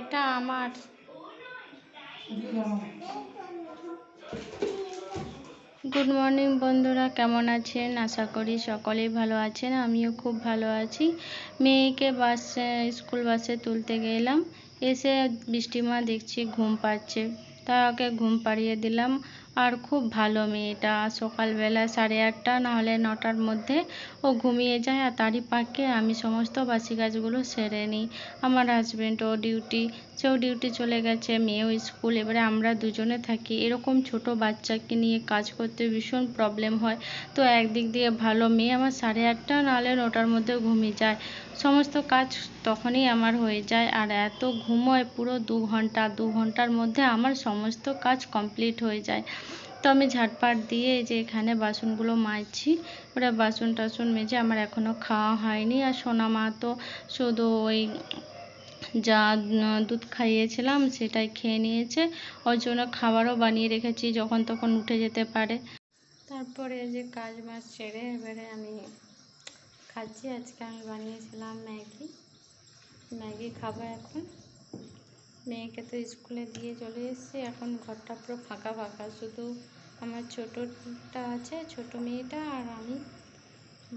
ওইটা আমার। Good morning বন্ধুরা, কেমন আছেন? আশা করি সকলেই ভালো আছেন, আমিও খুব ভালো আছি। মেয়েকে বাসে স্কুল বাসে তুলতে গেলাম, এসে বৃষ্টিমা দেখছি, ঘুম পাচ্ছে। তাকে ঘুম পাড়িয়ে দিলাম। আর খুব ভালো মেয়েটা। সকালবেলা সাড়ে আটটা, নাহলে নটার মধ্যে ও ঘুমিয়ে যায় আর তারই পাকে আমি সমস্ত বাসি কাজগুলো সেরে নিই। আমার হাজব্যান্ডও ডিউটি সেও ডিউটি চলে গেছে, মেয়েও স্কুল এবারে আমরা দুজনে থাকি। এরকম ছোট বাচ্চাকে নিয়ে কাজ করতে ভীষণ প্রবলেম হয়। তো একদিক দিয়ে ভালো মেয়ে, আমার সাড়ে আটটা, নাহলে নটার মধ্যে ঘুমিয়ে যায়। সমস্ত কাজ তখনই আমার হয়ে যায় আর এত ঘুমোয় পুরো দু ঘণ্টা, দু ঘণ্টার মধ্যে আমার সমস্ত কাজ কমপ্লিট হয়ে যায়। তো আমি ঝাটপাট দিয়ে যে এখানে বাসনগুলো মাজছি ওরা বাসন টাসন মেজে আমার এখনও খাওয়া হয়নি। আর সোনা মা তো শুধু ওই যা দুধ খাইয়েছিলাম সেটাই খেয়ে নিয়েছে। ওর জন্য খাবারও বানিয়ে রেখেছি যখন তখন উঠে যেতে পারে। তারপরে যে কাজ বাজ সেরে এবারে আমি খাচ্ছি, আজকে আমি বানিয়েছিলাম ম্যাগি। ম্যাগি খাব এখন। মেয়েকে তো স্কুলে দিয়ে চলে এসেছি, এখন ঘরটা পুরো ফাঁকা ফাঁকা। শুধু আমার ছোটোটা আছে, ছোট মেয়েটা আর আমি।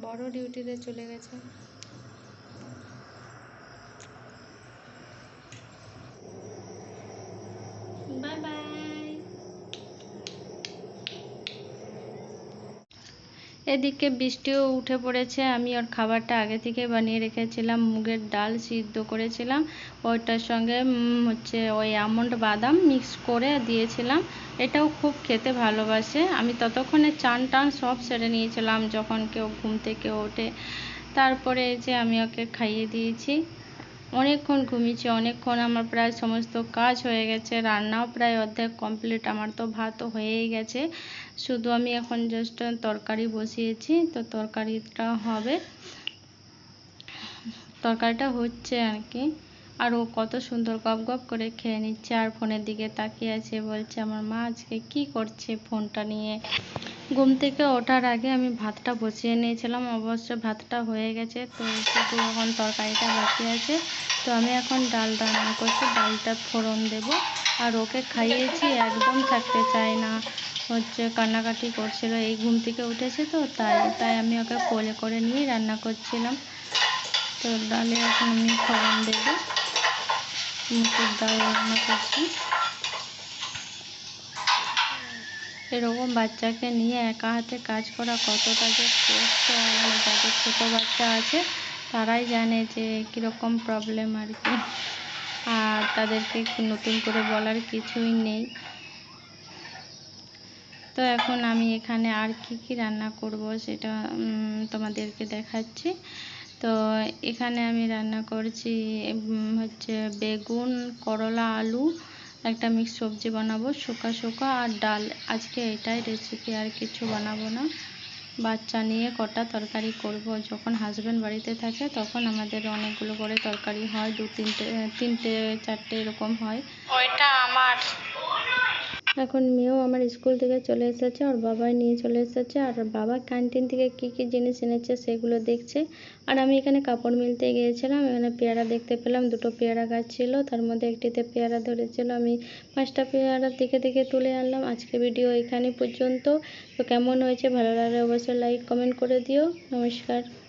বড় ডিউটিতে চলে গেছে। এদিকে বৃষ্টিও উঠে পড়েছে। আমি ওর খাবারটা আগে থেকে বানিয়ে রেখেছিলাম, মুগের ডাল সিদ্ধ করেছিলাম। ওইটার সঙ্গে হচ্ছে ওই আমন্ড বাদাম মিক্স করে দিয়েছিলাম। এটাও খুব খেতে ভালোবাসে। আমি ততক্ষণে চান টান সব সেরে নিয়েছিলাম যখন কেউ ঘুম থেকে ওঠে। তারপরে যে আমি ওকে খাইয়ে দিয়েছি। অনেকক্ষণ ঘুমিয়েছি, অনেকক্ষণ আমার প্রায় সমস্ত কাজ হয়ে গেছে, রান্নাও প্রায় অর্ধেক কমপ্লিট আমার তো ভাতও হয়েই গেছে। শুধু আমি এখন জাস্ট তরকারি বসিয়েছি, তো তরকারিটা হবে। তরকারিটা হচ্ছে আর কি। আর ও কত সুন্দর গপ গপ করে খেয়ে নিচ্ছে, আর ফোনের দিকে তাকিয়ে আছে, বলছে, আমার মা আজকে কি করছে ফোনটা নিয়ে? ঘুম থেকে ওঠার আগে আমি ভাতটা বসিয়ে নিয়েছিলাম। অবশ্য ভাতটা হয়ে গেছে, তো শুধু এখন তরকারিটা বাকি আছে। তো আমি এখন ডাল রান্না করছি, ডালটা ফোড়ন দেব। আর ওকে খাইয়েছি, একদম থাকতে চায় না। হচ্ছে কান্নাকাটি করছিল, এই ঘুম থেকে উঠেছে তো, তাই তাই আমি ওকে কোলে করে নিয়ে রান্না করছিলাম। তো ডালে এখন আমি ফোড়ন দেবো। মুসুর ডাল রান্না করছি। এরকম বাচ্চাকে নিয়ে একা হাতে কাজ করা কতটা যে কষ্ট মানে যাদের ছোটো বাচ্চা আছে, তারাই জানে যে কীরকম প্রবলেম আর কি। আর তাদেরকে নতুন করে বলার কিছুই নেই। তো এখন আমি এখানে আর কি কি রান্না করব সেটা তোমাদেরকে দেখাচ্ছি। তো এখানে আমি রান্না করছি হচ্ছে বেগুন, করলা, আলু একটা মিক্স সবজি বানাবো, শুকা শুকা আর ডাল। আজকে এটাই রেসিপি আর কিছু বানাবো না। বাচ্চা নিয়ে কটা তরকারি করব। যখন হাজব্যান্ড বাড়িতে থাকে, তখন আমাদের অনেকগুলো করে তরকারি হয়। দু তিনটে তিনটে, চারটে এরকম হয়। ওইটা আমার এখন মেয়েও আমার স্কুল থেকে চলে এসেছে, ওর বাবাই নিয়ে চলে এসেছে, আর বাবা ক্যান্টিন থেকে কি কি জিনিস এনেছে সেগুলো দেখছে। আর আমি এখানে কাপড় মিলতে গিয়েছিলাম, এখানে পেয়ারা দেখতে পেলাম, দুটো পেয়ারা গাছ ছিল, তার মধ্যে একটিতে পেয়ারা ধরেছিল, আমি পাঁচটা পেয়ারা দেখে দেখে তুলে আনলাম। আজকে ভিডিও এখানে পর্যন্ত। তো কেমন হয়েছে ভালো লাগলে অবশ্যই লাইক কমেন্ট করে দিও। নমস্কার।